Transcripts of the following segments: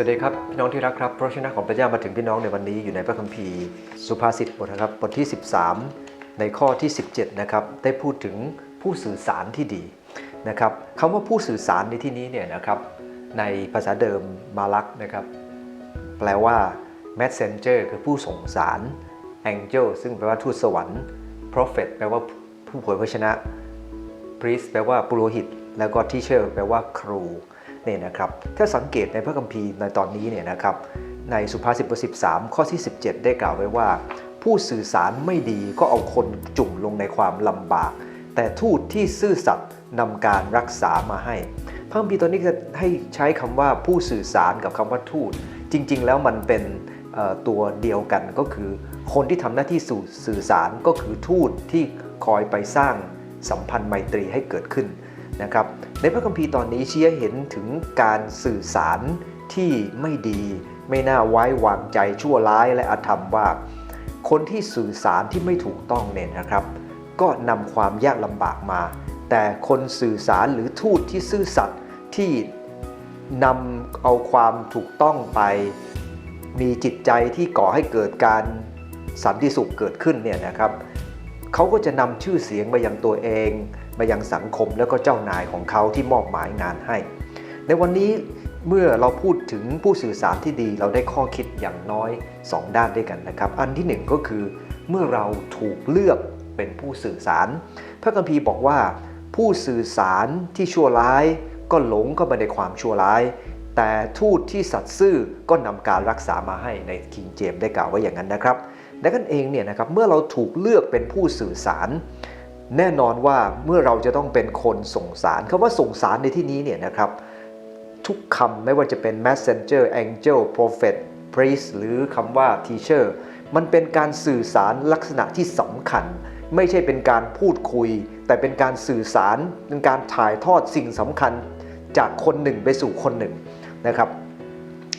สวัสดีครับ พี่น้องที่รักครับพระชนะของพระเจ้ามาถึงพี่น้องในวันนี้อยู่ในพระคัมภีร์ สุภาษิตบทนะครับบทที่ 13 ในข้อที่ 17 นะครับ ได้พูดถึงผู้สื่อสารที่ดีนะครับคำว่าผู้สื่อสารในที่นี้เนี่ยนะครับในภาษาเดิมมาลักนะครับ แปลว่า messenger คือผู้ส่งสาร angel ซึ่งแปลว่าทูตสวรรค์ prophet แปลว่าผู้เผยพระชนะ priest แปลว่าปุโรหิต แล้วก็ teacher แปลว่าครู เนี่ยนะครับถ้าสังเกตในพระคัมภีร์ในตอนนี้เนี่ยนะครับในสุภาษิตบท13ข้อที่ 17 ได้กล่าวไว้ว่า ผู้สื่อสารไม่ดีก็เอาคนจุ่มลงในความลำบาก แต่ทูตที่ซื่อสัตย์นำการรักษามาให้พระคัมภีร์ตอนนี้จะให้ใช้คำว่าผู้สื่อสารกับคำว่าทูต จริง ๆ แล้วมันเป็นตัวเดียวกันก็คือ คนที่ทำหน้าที่สู่สื่อสารก็คือทูตที่คอยไปสร้างสัมพันธ์ไมตรีให้เกิดขึ้นนะครับ ในพระคัมภีร์ตอนนี้ชี้ให้เห็นถึงการสื่อสารที่ไม่ดี ไม่น่าไว้วางใจชั่วร้ายและอธรรมว่า คนที่สื่อสารที่ไม่ถูกต้องเนี่ยนะครับ ก็นำความยากลำบากมา แต่คนสื่อสารหรือทูตที่ซื่อสัตย์ที่นำเอาความถูกต้องไป มีจิตใจที่ก่อให้เกิดการสันติสุขเกิดขึ้นเนี่ยนะครับเขาก็จะนำชื่อเสียงมายังตัวเอง มายังสังคมแล้วก็เจ้านายของเขาที่มอบหมายงานให้ ในวันนี้เมื่อเราพูดถึงผู้สื่อสารที่ดีเราได้ข้อคิดอย่างน้อย 2 ด้านด้วยกันนะครับ อันที่หนึ่งก็คือ เมื่อเราถูกเลือกเป็นผู้สื่อสาร พระคัมภีร์บอกว่า ผู้สื่อสารที่ชั่วร้าย ก็หลงเข้ามาในความชั่วร้าย แต่ทูตที่สัตย์ซื่อก็นำการรักษามาให้ในคิงเจมได้กล่าวไว้อย่างนั้นนะครับดังนั้นเองเนี่ยนะครับเมื่อเราถูกเลือกเป็นผู้สื่อสาร แน่นอนว่าเมื่อเราจะต้องเป็นคนส่งสารคำว่าส่งสารในที่นี้เนี่ยนะครับทุกคำไม่ว่าจะเป็น messenger angel prophet priest หรือคำว่า teacher มันเป็นการสื่อสารลักษณะที่สำคัญ ไม่ใช่เป็นการพูดคุย แต่เป็นการสื่อสารเป็นการถ่ายทอดสิ่งสำคัญ จากคนหนึ่งไปสู่คนหนึ่งนะครับ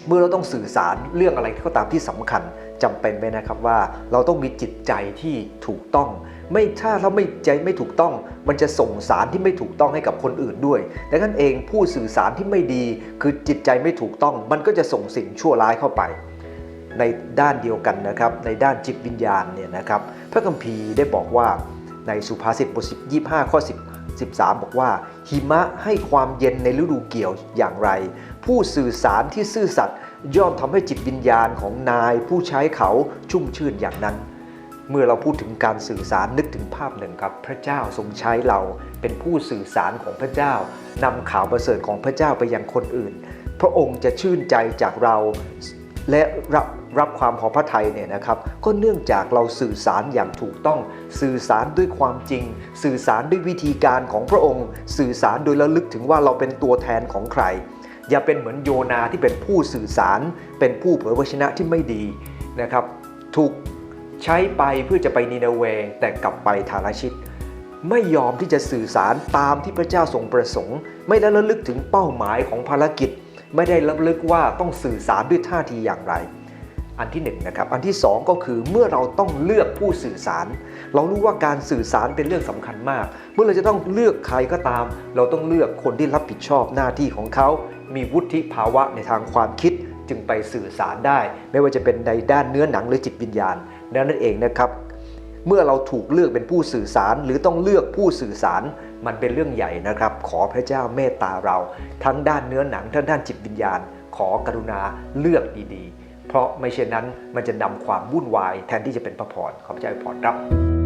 เมื่อเราต้องสื่อสารเรื่องอะไรก็ตามที่สำคัญ จำเป็นไหมนะครับว่าเราต้องมีจิตใจที่ถูกต้อง ไม่ถ้าเราไม่ใจไม่ถูกต้อง มันจะส่งสารที่ไม่ถูกต้องให้กับคนอื่นด้วยดังนั้นเองผู้สื่อสารที่ไม่ดี คือจิตใจไม่ถูกต้อง มันก็จะส่งสิ่งชั่วร้ายเข้าไป ในด้านเดียวกันนะครับ ในด้านจิตวิญญาณเนี่ยนะครับ พระคัมภีร์ได้บอกว่าในสุภาษิตบทที่25 ข้อ10 13 บอกว่า หิมะให้ความเย็นในฤดูเกี่ยวอย่างไร ผู้สื่อสารที่ซื่อสัตย์ย่อมทำให้จิตวิญญาณของนายผู้ใช้เขาชุ่มชื่นอย่างนั้น เมื่อเราพูดถึงการสื่อสารนึกถึงภาพหนึ่งครับ พระเจ้าทรงใช้เราเป็นผู้สื่อสารของพระเจ้านำข่าวประเสริฐของพระเจ้าไปยังคนอื่น พระองค์จะชื่นใจจากเรา และรับรับความพอพระทัยเนี่ยนะครับ ก็เนื่องจากเราสื่อสารอย่างถูกต้อง สื่อสารด้วยความจริง สื่อสารด้วยวิธีการของพระองค์ สื่อสารโดยระลึกถึงว่าเราเป็นตัวแทนของใคร อย่าเป็นเหมือนโยนาที่เป็นผู้สื่อสาร เป็นผู้เผยพระชนะที่ไม่ดีนะครับ ถูกใช้ไปเพื่อจะไปนีนาเวแต่กลับไปทาราชิต ไม่ยอมที่จะสื่อสารตามที่พระเจ้าทรงประสงค์ ไม่ได้ระลึกถึงเป้าหมายของภารกิจ ไม่ได้ระลึกว่าต้องสื่อสารด้วยท่าทีอย่างไร อันที่หนึ่งนะครับ อันที่สองก็คือเมื่อเราต้องเลือกผู้สื่อสาร เรารู้ว่าการสื่อสารเป็นเรื่องสำคัญมาก เมื่อเราจะต้องเลือกใครก็ตาม เราต้องเลือกคนที่รับผิดชอบหน้าที่ของเขา มีวุฒิภาวะในทางความคิดจึงไปสื่อสารได้ ไม่ว่าจะเป็นในด้านเนื้อหนังหรือจิตวิญญาณดังนั้นเองนะครับ เมื่อเราถูกเลือกเป็นผู้สื่อสารหรือต้องเลือกผู้สื่อสาร มันเป็นเรื่องใหญ่นะครับ ขอพระเจ้าเมตตาเรา ทั้งด้านเนื้อหนังทั้งด้านจิตวิญญาณ ขอกรุณาเลือกดีๆ เพราะไม่เช่นนั้นมันจะนำความวุ่นวายแทนที่จะเป็นพระพรขอพระเจ้าพรครับ